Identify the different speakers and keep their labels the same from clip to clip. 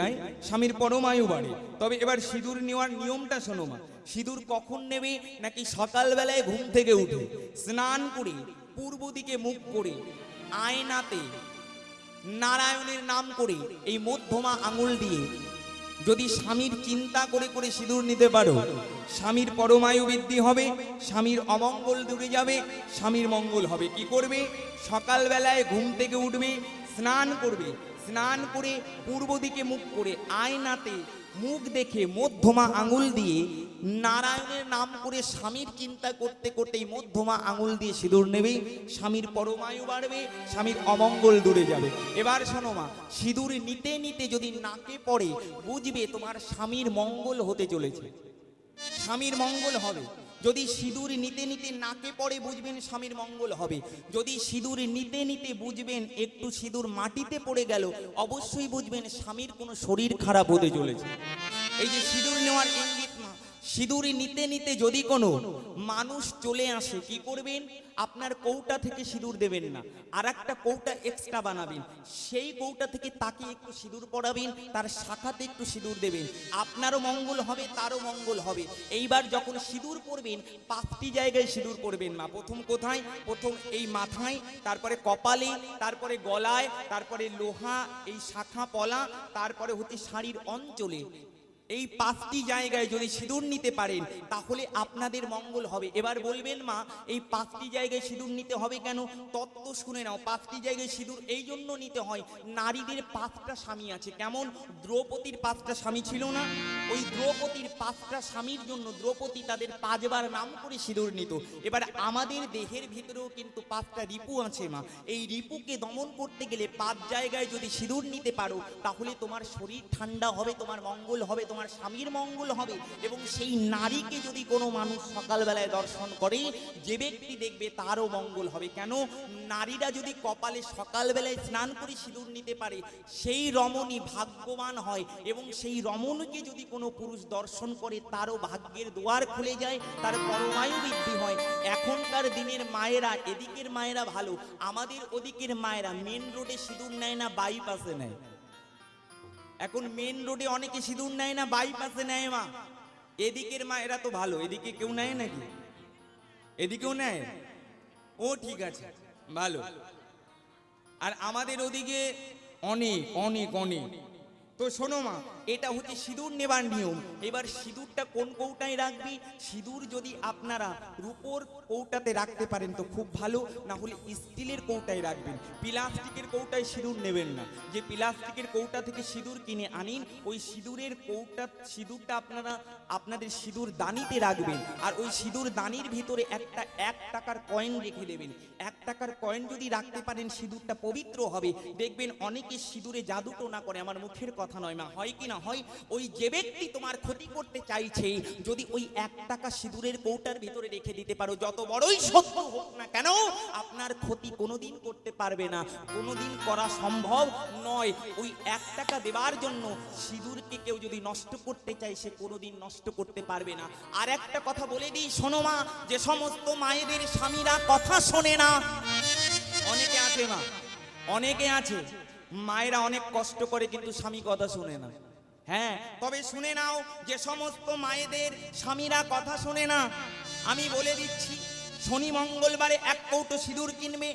Speaker 1: যায়, স্বামীর পরমায়ু বাড়ে তবে এবার সিঁদুর নেওয়ার নিয়মটা শোনো মা। সিঁদুর কখন নেবে? নাকি সকালবেলায় ঘুম থেকে উঠে? স্নান করে, পূর্ব দিকে মুখ করে, আয়নাতে নারায়ণের নাম করে, এই মধ্যমা আঙুল দিয়ে যদি স্বামীর চিন্তা করে করে সিঁদুর নিতে পারো, স্বামীর পরমায়ু বৃদ্ধি হবে, স্বামীর অমঙ্গল দূরে যাবে, স্বামীর মঙ্গল হবে। কি করবে? সকালবেলায় ঘুম থেকে উঠবে, স্নান করবে স্নান করে পূর্ব দিকে মুখ করে আয়নাতে মুখ দেখে মধ্যমা আঙুল দিয়ে নারায়ণের নাম করে স্বামীর চিন্তা করতে করতে এই মধ্যমা আঙুল দিয়ে সিঁদুর নেবে, স্বামীর পরমায়ু বাড়বে, স্বামীর অমঙ্গল দূরে যাবে। এবার শোনো মা, সিঁদুর নিতে নিতে যদি নাকে পড়ে, বুঝবে তোমার স্বামীর মঙ্গল হতে চলেছে। স্বামীর মঙ্গল হবে। যদি সিঁদুর নিতে নিতে নাকে পড়ে বুঝবেন স্বামীর মঙ্গল হবে। যদি সিঁদুর নিতে নিতে বুঝবেন একটু সিঁদুর মাটিতে পড়ে গেল, অবশ্যই বুঝবেন স্বামীর কোনো শরীর খারাপ হতে চলেছে। এই যে সিঁদুর নেওয়ার ইঙ্গিত সিঁদুর নিতে নিতে যদি কোনো মানুষ চলে আসে, কি করবেন? আপনার কৌটা থেকে সিঁদুর দেবেন না। আর একটা কৌটা এক্সট্রা বানাবেন। সেই কৌটা থেকে তাকে একটু সিঁদুর পরাবেন, তার শাখাতে একটু সিঁদুর দেবেন। আপনারও মঙ্গল হবে, তারও মঙ্গল হবে। এইবার যখন সিঁদুর পরবেন, পাঁচটি জায়গায় সিঁদুর পরবেন না প্রথম কোথায়? প্রথম এই মাথায়, তারপরে কপালে, তারপরে গলায়, তারপরে লোহা, এই শাখা পলা, তারপরে হচ্ছে শাড়ির অঞ্চলে। এই পাঁচটি জায়গায় যদি সিঁদুর নিতে পারেন, তাহলে আপনাদের মঙ্গল হবে। এবার বলবেন, মা, এই পাঁচটি জায়গায় সিঁদুর নিতে হবে কেন? তত্ত্ব শুনে নাও, পাঁচটি জায়গায় সিঁদুর এই জন্য নিতে হয়, নারীদের পাঁচটা স্বামী আছে। কেমন? দ্রৌপদীর পাঁচটা স্বামী ছিল না? ওই দ্রৌপদীর পাঁচটা স্বামীর জন্য দ্রৌপদী তাদের পাঁচবার নাম করে সিঁদুর নিত। এবার আমাদের দেহের ভিতরেও কিন্তু পাঁচটা রিপু আছে, মা। এই রিপুকে দমন করতে গেলে পাঁচ জায়গায় যদি সিঁদুর নিতে পারো, তাহলে তোমার শরীর ঠান্ডা হবে, তোমার মঙ্গল হবে, তোমার স্বামীর মঙ্গল হবে এবং সেই নারীকে যদি কোনো মানুষ সকালবেলায় দর্শন করে, যে ব্যক্তি দেখবে তারও মঙ্গল হবে। কেন? নারীরা যদি কপালে সকালবেলায় স্নান করে সিঁদুর নিতে পারে, সেই রমণী ভাগ্যবান হয় এবং সেই রমণীকে যদি কোনো পুরুষ দর্শন করে, তারও ভাগ্যের দুয়ার খুলে যায়, তার পরমায়ু বৃদ্ধি হয়। এখনকার দিনের মায়েরা, এদিকের মায়েরা ভালো, আমাদের ওদিকের মায়েরা মেন রোডে সিঁদুর নেয় না বাইপাসে নেয়। এখন মেন রোডে অনেকে সিঁদুর নেয় না বাইপাসে নেয় মা। এদিকের মা এরা তো ভালো, এদিকে কেউ নেয় নাকি? এদিকেও নেয়? ও ঠিক আছে, ভালো। আর আমাদের ওদিকে অনেক অনেক অনেক। তো শোনো মা, এটা হচ্ছে সিঁদুর নেবার নিয়ম। এবার সিঁদুরটা কোন কৌটায় রাখবি? সিঁদুর যদি আপনারা রূপোর কৌটাতে রাখতে পারেন তো খুব ভালো না হলে স্টিলের কৌটায় রাখবেন। প্লাস্টিকের কৌটায় সিঁদুর নেবেন না। যে প্লাস্টিকের কৌটা থেকে সিঁদুর কিনে আনিন, ওই সিঁদুরের কৌটা, সিঁদুরটা আপনারা, আপনাদের সিঁদুর দানিতে রাখবেন। আর ওই সিঁদুর দানির ভিতরে একটা এক টাকার কয়েন রেখে দেবেন। এক টাকার কয়েন যদি রাখতে পারেন, সিঁদুরটা পবিত্র হবে। দেখবেন অনেকে সিঁদুরে জাদুটো না করে, আমার মুখের কথা। নয় মা, হয় কি না হয়, ওই যে ব্যক্তি তোমার ক্ষতি করতে চাইছে, যদি ওই এক টাকা সিঁদুরের কৌটার ভিতরে রেখে দিতে পারো, যত বড়ই সত্য হোক না কেন, আপনার ক্ষতি কোনোদিন করতে পারবে না। কোনোদিন করা সম্ভব নয়। ওই এক টাকা দেবার জন্য সিঁদুরকে কেউ যদি নষ্ট করতে চায়, সে কোনোদিন নষ্ট করতে পারবে না। আর একটা কথা বলে দিই, শোনো মা, যে সমস্ত মায়েদের স্বামীরা কথা শোনে না। অনেকে আছে মা, অনেকে আছে মায়েরা অনেক কষ্ট করে কিন্তু স্বামী কথা শুনে না। হ্যাঁ তবে শুনে নাও যে সমস্ত মায়েদের স্বামীরা কথা শোনে না। আমি বলে দিচ্ছি, শনি মঙ্গলবারে এক কৌটো সিঁদুর কিনবে,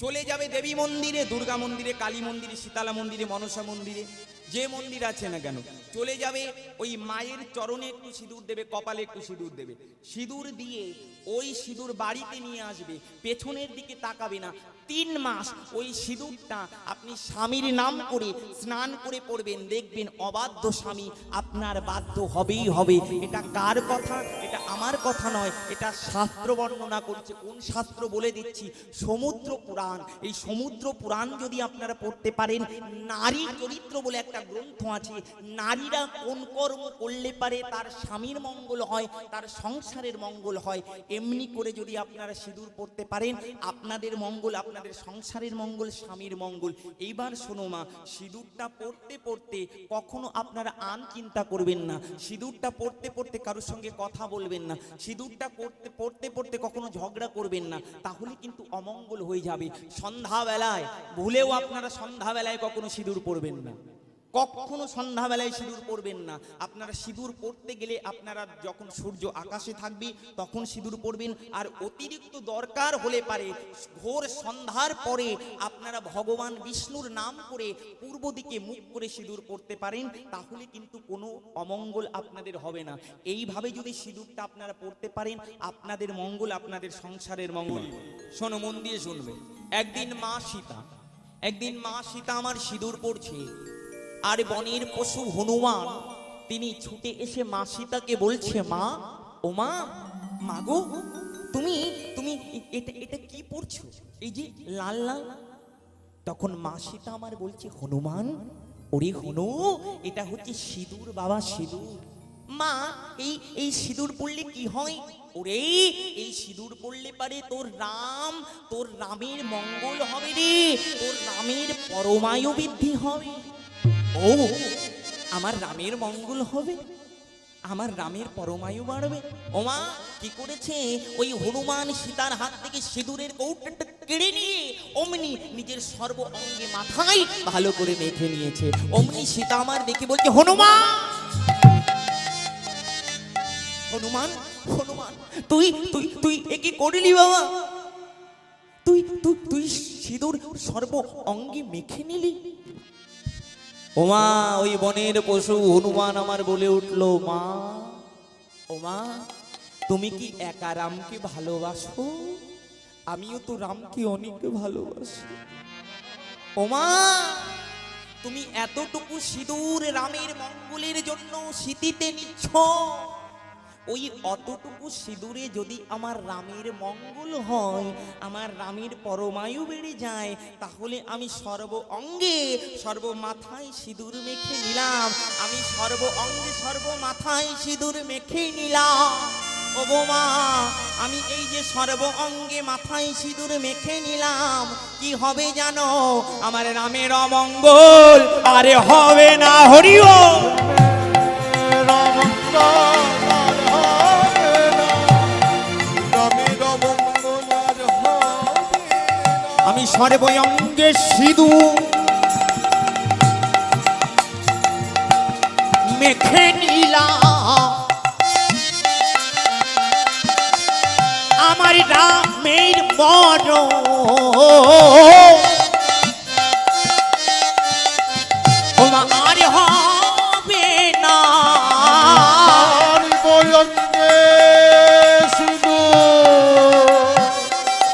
Speaker 1: চলে যাবে দেবী মন্দিরে, দুর্গা মন্দিরে, কালী মন্দিরে, শীতলা মন্দিরে, মনসা মন্দিরে, যে মন্দির আছে না কেন, চলে যাবে ওই মায়ের চরণে একটু সিঁদুর দেবে, কপালে একটু সিঁদুর দেবে। সিঁদুর দিয়ে ওই সিঁদুর বাড়িতে নিয়ে আসবে, পেছনের দিকে তাকাবে না। তিন মাস ওই সিঁদুরটা আপনি স্বামীর নাম করে স্নান করে পড়বেন, দেখবেন অবাধ্য স্বামী আপনার বাধ্য হবেই হবে। এটা কার কথা? এটা আমার কথা নয়, এটা শাস্ত্র বর্ণনা করছে। কোন শাস্ত্র বলে দিচ্ছি? সমুদ্র পুরাণ। এই সমুদ্র পুরাণ যদি আপনারা পড়তে পারেন, নারী চরিত্র বলে একটা গ্রন্থ আছে, নারীরা কোন কর্ম করলে পারে তার স্বামীর মঙ্গল হয়, তার সংসারের মঙ্গল হয়। এমনি করে যদি আপনারা সিঁদুর পড়তে পারেন, আপনাদের মঙ্গল, আপনাদের সংসারের মঙ্গল, স্বামীর মঙ্গল। এইবার শোনো মা, সিঁদুরটা পড়তে পড়তে কখনো আপনারা আন চিন্তা করবেন না। সিঁদুরটা পড়তে পড়তে কারোর সঙ্গে কথা বলবেন না। সিঁদুরটা পড়তে পড়তে পড়তে কখনো ঝগড়া করবেন না। তাহলে কিন্তু অমঙ্গল হয়ে যাবে। সন্ধ্যাবেলায়, ভুলেও আপনারা সন্ধ্যাবেলায় কখনো সিঁদুর পড়বেন না। কখনো সন্ধ্যাবেলায় সিঁদুর পরবেন না। আপনারা সিঁদুর পরতে গেলে আপনারা যখন সূর্য আকাশে থাকবে, তখন সিঁদুর পরবেন। আর অতিরিক্ত দরকার হলে পারে ঘোর সন্ধ্যার পরে আপনারা ভগবান বিষ্ণুর নাম করে পূর্ব দিকে মুখ করে সিঁদুর পরতে পারেন, তাহলে কিন্তু কোনো অমঙ্গল আপনাদের হবে না। এইভাবে যদি সিঁদুরটা আপনারা পড়তে পারেন, আপনাদের মঙ্গল আপনাদের সংসারের মঙ্গল। শোনো, মন দিয়ে শুনবে। একদিন মা সীতা, একদিন মা সীতা আমার সিঁদুর পড়ছে আর বনের পশু হনুমান। তিনি ছুটে এসে মা সীতাকে বলছে, মা, ও মা, মাগো, তুমি তুমি এটা এটা কি পড়ছো এই যে লাল লাল। তখন মা সীতা আমার বলছে, হনুমান, ওরে হনু, এটা হচ্ছে সিঁদুর, বাবা, সিঁদুর। মা, এই এই সিঁদুর পড়লে কি হয়? ওরে, এই সিঁদুর পড়লে পারে তোর রাম, তোর রামের মঙ্গল হবে রে, তোর রামের পরমায়ু বৃদ্ধি হবে। ও, আমার রামের মঙ্গল হবে, আমার রামের পরমায়ু বাড়বে। ওমা, কি করেছে? ওই হনুমান সীতার হাত থেকে সিঁদুরের কৌটাটা কেড়ে নিয়ে অমনি নিজের সর্ব অঙ্গে মাথায় ভালো করে মেখে নিয়েছে। অমনি সীতা আমার দেখে বলছে, হনুমান! হনুমান হনুমান, তুই তুই তুই এ কি করলি বাবা? তুই তুই তুই সিঁদুর সর্ব অঙ্গে মেখে নিলি? ওমা, ওই বনের পশু, হনুমান আমার বলে উঠল, মা, ওমা, তুমি কি একা রামকে ভালোবাসো? আমিও তো রামকে অনেক ভালোবাসি। ওমা, তুমি এতটুকু সিঁদুর রামের মঙ্গলের জন্য স্মৃতিতে নিচ্ছ? ওই অতটুকু সিঁদুরে যদি আমার রামের মঙ্গল হয়, আমার রামের পরমায়ু বেড়ে যায়, তাহলে আমি সর্ব অঙ্গে, সর্ব মাথায় সিঁদুর মেখে নিলাম। আমি সর্ব অঙ্গে, সর্ব মাথায় সিঁদুর মেখে নিলাম। ও গো আমি এই যে সর্ব অঙ্গে, মাথায় সিঁদুর মেখে নিলাম, কি হবে জানো? আমার রামের অমঙ্গল, আরে হবে না হরিও আমি সিধু মেখে নীলা আমার রামের মর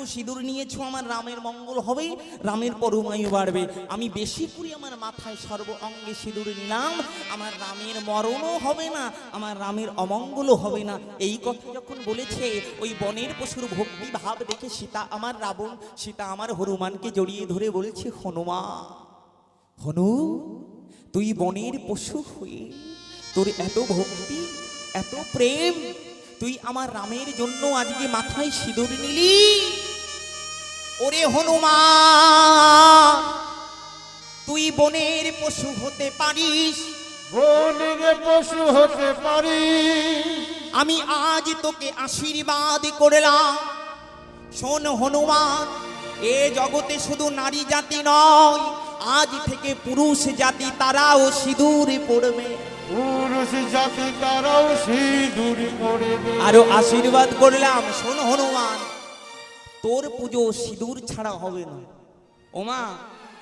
Speaker 1: এতটুকু সিঁদুর নিয়েছো, আমার রামের মঙ্গল হবে, রামের পরমায়ু বাড়বে। আমি বেশি করে আমার মাথায় সর্ব অঙ্গে সিঁদুর নিলাম, আমার রামের মরণও হবে না, আমার রামের অমঙ্গলও হবে না। এই কথা যখন বলেছে, ওই বনের পশুর ভক্তি ভাব দেখে সীতা আমার রাবণ, সীতা আমার হনুমানকে জড়িয়ে ধরে বলেছে, হনুমা, হনু, তুই বনের পশু হয়ে, তোর এত ভক্তি, এত প্রেম, তুই আমার রামের জন্য আজকে মাথায় সিঁদুর নিলি? ওরে হনুমান তুই বনের পশু হতে পারিস।
Speaker 2: বনের পশু হতে পারি
Speaker 1: আমি আজ তোকে আশীর্বাদ করলাম। শোন হনুমান এ জগতে শুধু নারী জাতি নয় আজ থেকে পুরুষ জাতি তারাও সিঁদুর পড়বে।
Speaker 2: পুরুষ জাতি তারাও সিঁদুর করবে
Speaker 1: আরও আশীর্বাদ করলাম শোন হনুমান। তোর পুজো সিঁদুর ছাড়া হবে না। ওমা,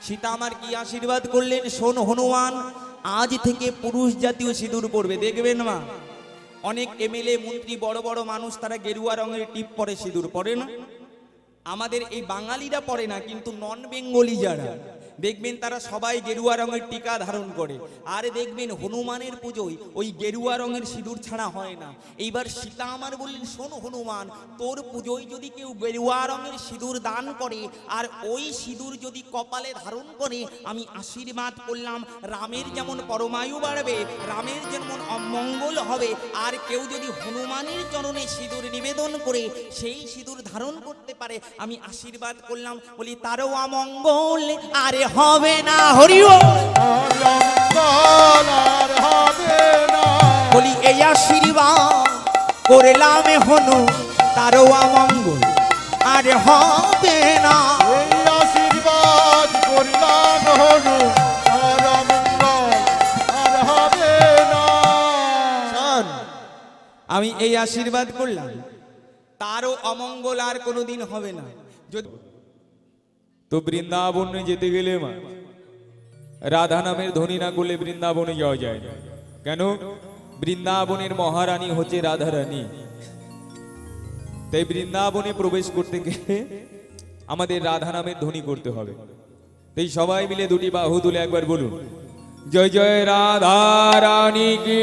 Speaker 1: সীতা আমার কি আশীর্বাদ করলেন? শোন হনুমান, আজ থেকে পুরুষ জাতীয় সিঁদুর পড়বে দেখবেন মা। অনেক এমএলএ, মন্ত্রী, বড় বড় মানুষ, তারা গেরুয়া রঙের টিপ পরে সিঁদুর পরে না। আমাদের এই বাঙালিরা পরে না, কিন্তু নন বেঙ্গলি যারা দেখবেন তারা সবাই গেরুয়া রঙের টিকা ধারণ করে। আর দেখবেন হনুমানের পুজোয় ওই গেরুয়া রঙের সিঁদুর ছাড়া হয় না। এইবার সীতা আমার বললেন, শোন হনুমান, তোর পুজোয় যদি কেউ গেরুয়া রঙের সিঁদুর দান করে, আর ওই সিঁদুর যদি কপালে ধারণ করে, আমি আশীর্বাদ করলাম, রামের যেমন পরমায়ু বাড়বে, রামের যেমন অমঙ্গল হবে, আর কেউ যদি হনুমানের চরণে সিঁদুর নিবেদন করে, সেই সিঁদুর ধারণ করতে পারে, আমি আশীর্বাদ করলাম। বলি, তারও অমঙ্গল, আরে হবে না হরিও
Speaker 2: আর হবে না
Speaker 1: বলি এই
Speaker 3: আশীর্বাদ করলাম হনু তারও অমঙ্গল আর হবে না।
Speaker 2: আশীর্বাদ করলাম হনু আর মঙ্গল আর হবে না।
Speaker 3: আমি এই আশীর্বাদ করলাম তারও অমঙ্গল আর কোনোদিন হবে না। যদি
Speaker 1: তো বৃন্দাবনে যেতে গেলে মা রাধা নামের ধ্বনি না করলে বৃন্দাবনে যাওয়া যায় না। কেন? বৃন্দাবনের মহারানী হচ্ছে রাধা রানী তাই বৃন্দাবনে প্রবেশ করতে গেলে আমাদের রাধা নামের ধ্বনি করতে হবে। তাই সবাই মিলে দুটি বাহু তুলে একবার বলুন, জয় জয় রাধা রানী কি?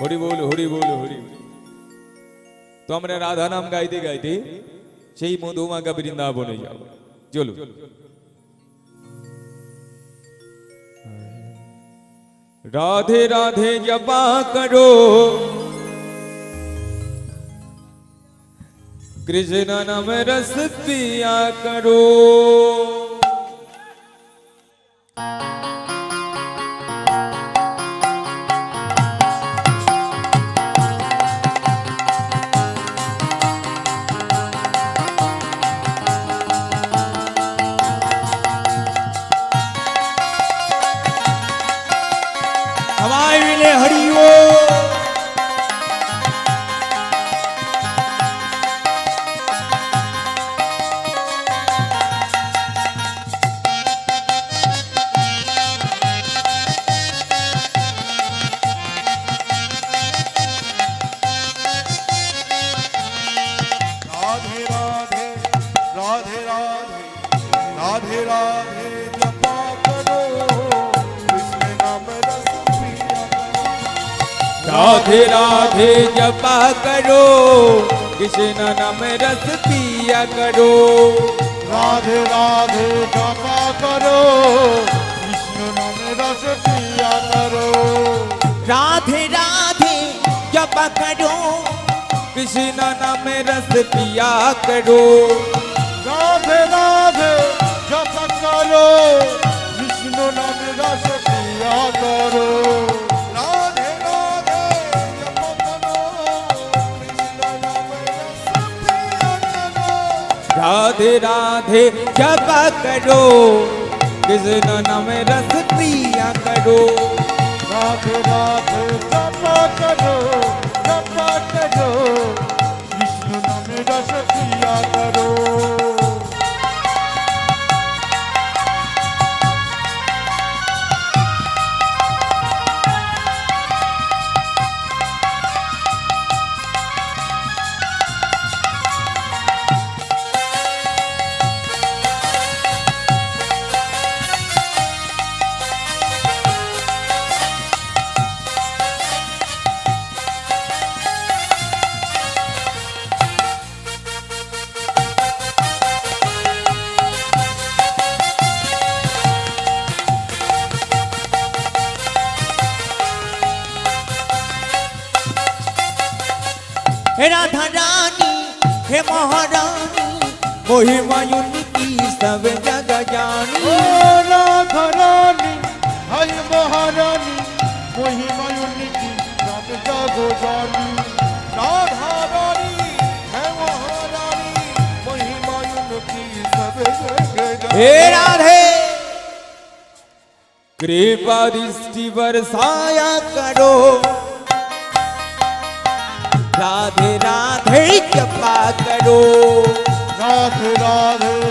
Speaker 1: হরি বল হরি বল, হরি তো আমরা রাধা নাম গাইতে গাইতে সেই মধুমাগা বৃন্দাবনে যাব। চলো রাধে রাধে জপা করো। কৃষ্ণ নাম রস পিয়া করো।
Speaker 2: રાધે રાધે રાધે રાધે રાધે રાધે, જપા કરો, કૃષ્ણ નામ રસ
Speaker 1: રાધે રાધે, જપા કરો, કૃષ્ણ નામ રસ પિયા કરો.
Speaker 2: રાધે રાધે, જપા કરો, કૃષ્ણ નામ રસ પિયા કરો.
Speaker 3: રાધે રાધે, જપા કરો
Speaker 1: कृष्णा नाम रस पिया करो।
Speaker 2: राधे राधे जप करो। विष्णु नाम रस पिया करो।
Speaker 1: राधे राधे जप करो। कृष्ण नाम रस पिया करो।
Speaker 2: राधे राधे जप करो। कृष्ण नाम रस पिया
Speaker 3: करो। राधे राधे महारानी की सब जग जानी।
Speaker 2: नाथ रानी हय महारानी महिमायु की सब जग जानी। राधा रानी है महारानी महिमायु की सब
Speaker 3: जग जानी।
Speaker 1: कृपा दृष्टि
Speaker 3: बरसाया करो। રાધે રાધે જપા કરો
Speaker 2: રાધે રાધે